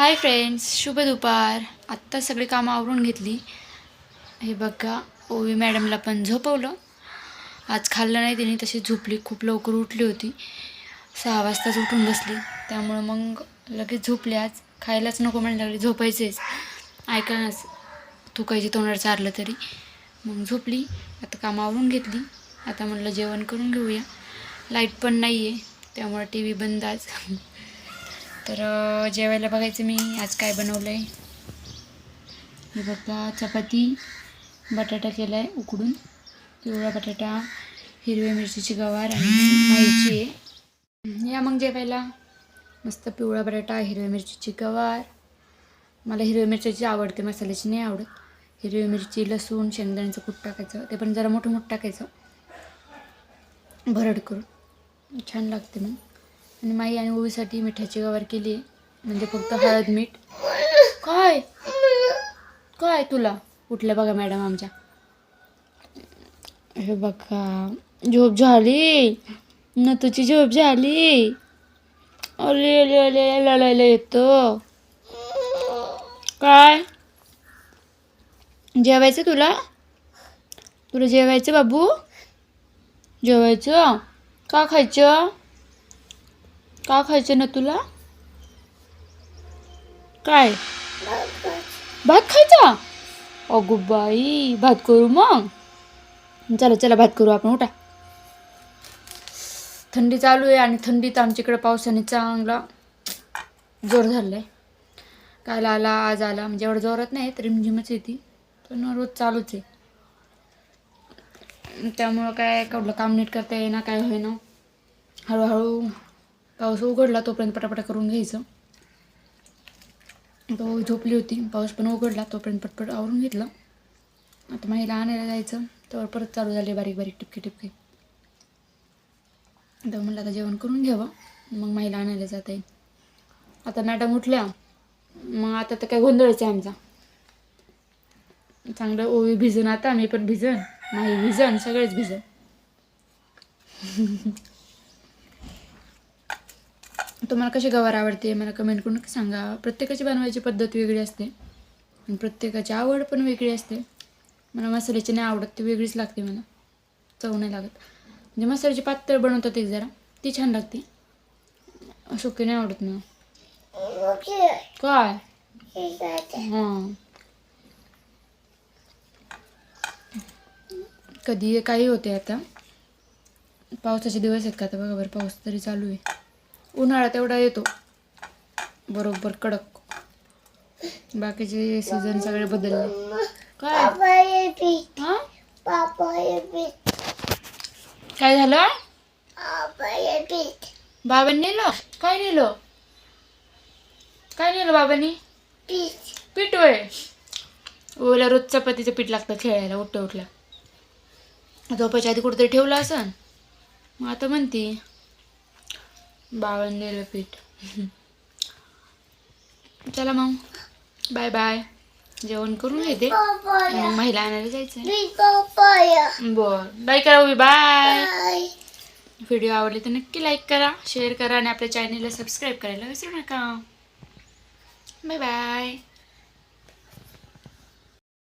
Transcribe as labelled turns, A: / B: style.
A: Hi friends शुभ दुपार. आत्ता सगळी कामं आवरून घेतली. हे बघा ओवी मॅडमला पण झोपवलं. आज खाल्लं नाही तिने तशी झोपली. खूप लवकर उठली होती. सहा वाजताच उठून बसली. त्यामुळं मग लगेच झोपली आज. खायलाच नको म्हणायला लागली झोपायचेच. ऐकायलाच तू काही तोंडावर चारलं तरी. मग झोपली. आता कामं आवरून घेतली. आता म्हटलं जेवण करून घेऊया. लाइट पण नाही आहे त्यामुळं टी व्ही बंद आज. तर जेवायला बघायचं मी. आज काय बनवलं आहे हे बघा चपाती बटाटा केला आहे उकडून. पिवळा बटाटा हिरव्या मिरचीची गवार आणि माईची. आहे या मग जेवायला. मस्त पिवळा बटाटा हिरव्या मिरचीची गवार. मला हिरव्या मिरच्याची आवडते मसाल्याची नाही आवडत. हिरवी मिरची लसूण शेंगदाण्याचं कूट टाकायचं. ते पण जरा मोठं मोठं टाकायचं. भरड करून. छान लागते मग. आणि माई आणि ओवीसाठी मिठाची गवार केली. म्हणजे फक्त हळद मीठ. काय? काय तुला? उठल्या बघा मॅडम आमच्या. हे बघा. झोप झाली? न तुझी झोप झाली? अले अले अले लढायला येतो. काय? जेवायचं तुला? तुला जेवायचं बाबू? जेवायचं? का खायचं? का खायचं ना तुला? काय? भात खायचा? अगो बाई भात करू मग? चला चला भात करू आपण उठा. थंडी चालू आहे आणि थंडीत आमच्याकडे पावसाने चांगला जोर झाला आहे काल आला आज आला म्हणजे एवढं जोरात नाही तर रिमझिमच येते पण रोज चालूच आहे. त्यामुळं काय कुठलं काम नीट करता येईना काय होईना. हळूहळू पाऊस उघडला तोपर्यंत पटापटा करून घ्यायचं. तो झोपली होती पाऊस पण उघडला तोपर्यंत पटपट आवरून घेतलं. आता महिला आणायला जायचं तर परत चालू झाले बारीक बारीक टिपके टिपके तर म्हणलं आता जेवण करून घ्यावं मग महिला आणायला जाता येईल. आता मॅडम उठल्या मग आता तर काय गोंधळच आहे आमचा. चांगलं ओवी भिजून आता मी पण भिजन नाही भिजन सगळेच भिजन. तुम्हाला कशी गवार आवडते मला कमेंट करून सांगा. प्रत्येकाची बनवायची पद्धत वेगळी असते. आणि प्रत्येकाची आवड पण वेगळी असते. मला मसाल्याची नाही आवडत ती वेगळीच लागते मला. चव नाही लागत. म्हणजे मसाल्याची पातळ बनवतात एक जरा ती छान लागते. सुकी नाही आवडत मला. काय? हां. कधी काही होते आता. पावसाचे दिवस आहेत का आता? बघा बरं पाऊस तरी चालू आहे. उन्हाळा तेवढा येतो. बरोबर कडक. बाकीचे सीझन सगळे बदलले. काय? काय झालं? बाबांनी नेलं? काय नेलं? काय नेलं बाबांनी? पीठ वय ओला रोज चपातीचं पीठ लागतं खेळायला उठल्या उठल्या. झोपायच्या आधी कुठेतरी ठेवलं असं मग आता म्हणते बावन नेलं पीठ. चला मग. बाय बाय जेवण करून घेते मग महिला आणायला जायचं बर. बाय करा उभी. बाय व्हिडिओ आवडले तर नक्की लाईक करा शेअर करा आणि आपल्या चॅनेलला सबस्क्राईब करायला विसरू नका. Bye bye